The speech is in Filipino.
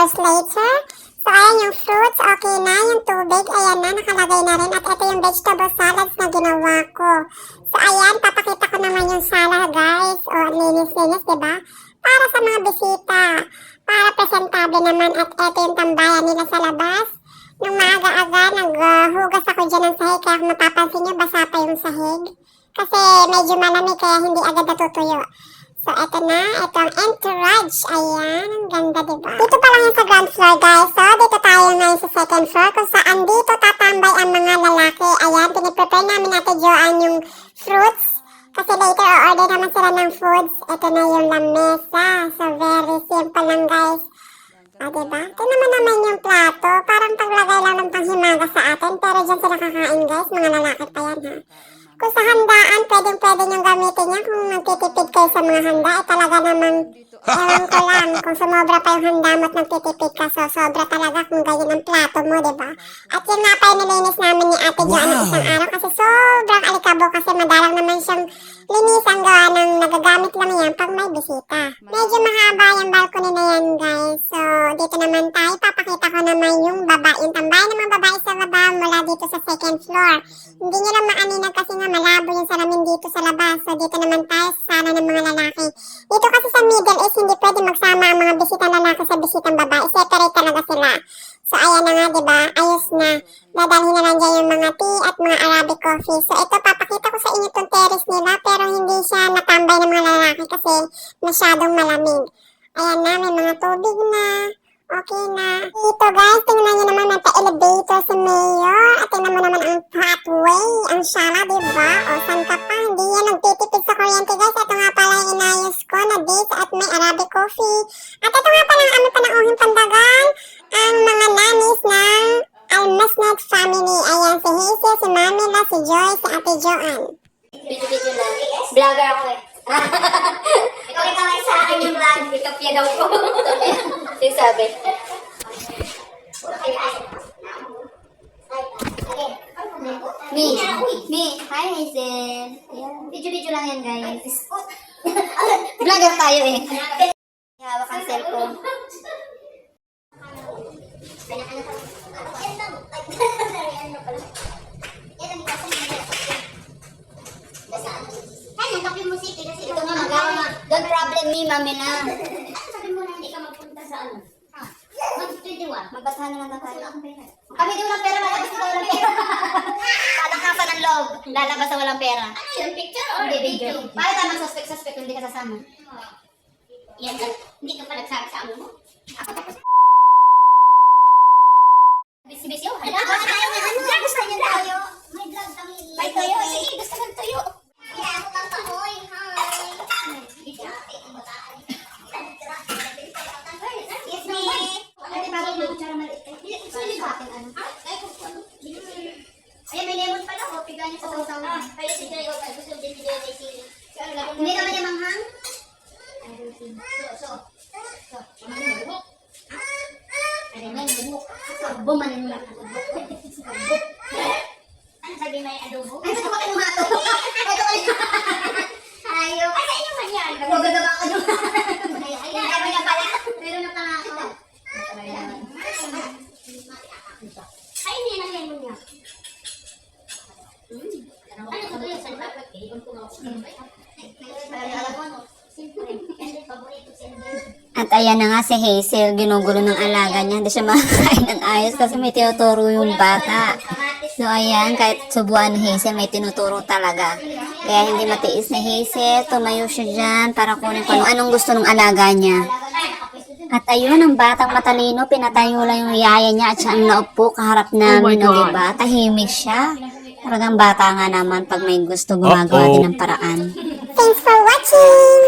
hours later. So, ayan yung fruits, okay na. Yung tubig, ayan na, nakalagay na rin. At ito yung vegetable salads na ginawa ko. So, ayan, papakita ko naman yung salad, guys. O, linis-linis, diba? Para sa mga bisita. Para presentable naman. At ito yung tambayan nila sa labas. Nung maaga-aga, naghugas ako dyan ng sahig. Kaya kung mapapansin nyo, basa pa yung sahig. Kasi medyo malamig, kaya hindi agad natutuyo. So, eto na. Ito ang entourage. Ayan. Ang ganda, diba? Yan sa ground floor, guys. So, dito tayo ngayon sa second floor kung saan dito tatambay ang mga lalaki. Ayan, piniprepare namin natin Joanne yung fruits. Kasi later, order naman sila ng foods. Ito na yung lamesa. So, very simple lang, guys. Ah, diba? Ito naman naman yung plato. Parang paglagay lang ng panghimaga sa atin. Pero dyan sila kakain, guys. Mga lalaki pa yan, ha? Kung sa handaan, pwedeng pwede niyong gamitin yan. Kung nagtitipid kayo sa mga handa, eh talaga namang, ewan ko lang, kung sumobra pa yung handa mo at nagtitipid ka, so sobra talaga kung ganyan ang plato mo, di ba? At yun nga pa yung nilinis namin ni Ate Jo ng isang araw kasi sobrang alikabo kasi madalang naman siyang linisan gawa ng nagagamit lang yan pag may bisita. Medyo mahaba yung balcony na yan, guys. So, dito naman tayo, papakita ko naman yung baba, yung tambayan ng mga babae sa baba mula dito sa second floor. Hindi nyo lang maaninag kasi nga malabo yung salamin dito sa labas. So, dito naman tayo sa sala ng mga lalaki. Dito kasi sa middle is hindi pwede magsama ang mga bisitang lalaki sa bisitang babae. Separate talaga sila. So, ayan na nga, di ba? Ayos na. Dadalhin na lang dyan yung mga tea at mga Arabic coffee. So, ito, papakita ko sa inyo itong terrace nila, pero hindi siya natambay ng mga lalaki kasi masyadong malamig. Ayan na, may mga tubig na. Okay na. Dito guys, tingnan nyo naman nagka-elevator si Mayor. At tingnan mo naman ang pathway. Ang shala, di ba? O, saan ka pa? Hindi yan nagtitipid sa kuryente guys. Ito na dates at may Arabic coffee. At ito nga pala ang aming panauhing pandagan. Ang mga nanis ng Almasnag family. Ayan, si Hazel, si Mamila, si Joy, si Ate. Video-video lang. Vlogger ako eh. Ikaw ikaw ay sa akin yung vlog. Ikapya daw ko. Yung sabi. Me. Me. Hi, Hazel. Ayan. Video-video lang yan, guys. Vlogger tayo eh. Hawak ang cellphone. Don't problem me, mami na. Sabi mo na hindi ka magpunta sa ano? Ha? Mag-21. Magbatahan na lang tayo. Kami di walang pera, lalabas na walang pera. Kalakasan ng loob. Lalabas na walang pera. Ano yun? Picture or Hindi, video. Bakit tayo mag-suspect-suspect kung hindi ka sasama? Yan, hindi ka pa nagsabi sa amo mo. Ako tapos. So, ano yung buhok? Ano. Ano sabi may adobo? Ay, ito ba kayo mga to? Ito kayo. Ayaw. Ay, sa inyo man yan. Gagaba ka nung. Ay, ayan, meron na pala. Na pala ako. Ay, hindi na lemon niya. Ano ko yun? Saan ba? Ay, alam mo, no? Siyempre, Ender, paborito si Ender. At ayan na nga si Hazel, ginugulo ng alaga niya. Hindi siya makakain ng ayos kasi may tinuturo yung bata. So ayan, kahit subuan ni Hazel, may tinuturo talaga. Kaya hindi matiis ni Hazel, tumayo siya dyan para kunin kung anong gusto ng alaga niya. At ayun, ang batang matalino, pinatayo lang yung yaya niya at siya ang naupo kaharap namin, o diba? Tahimik siya. Talagang bata nga naman pag may gusto gumagawa din ng paraan. Thanks for watching!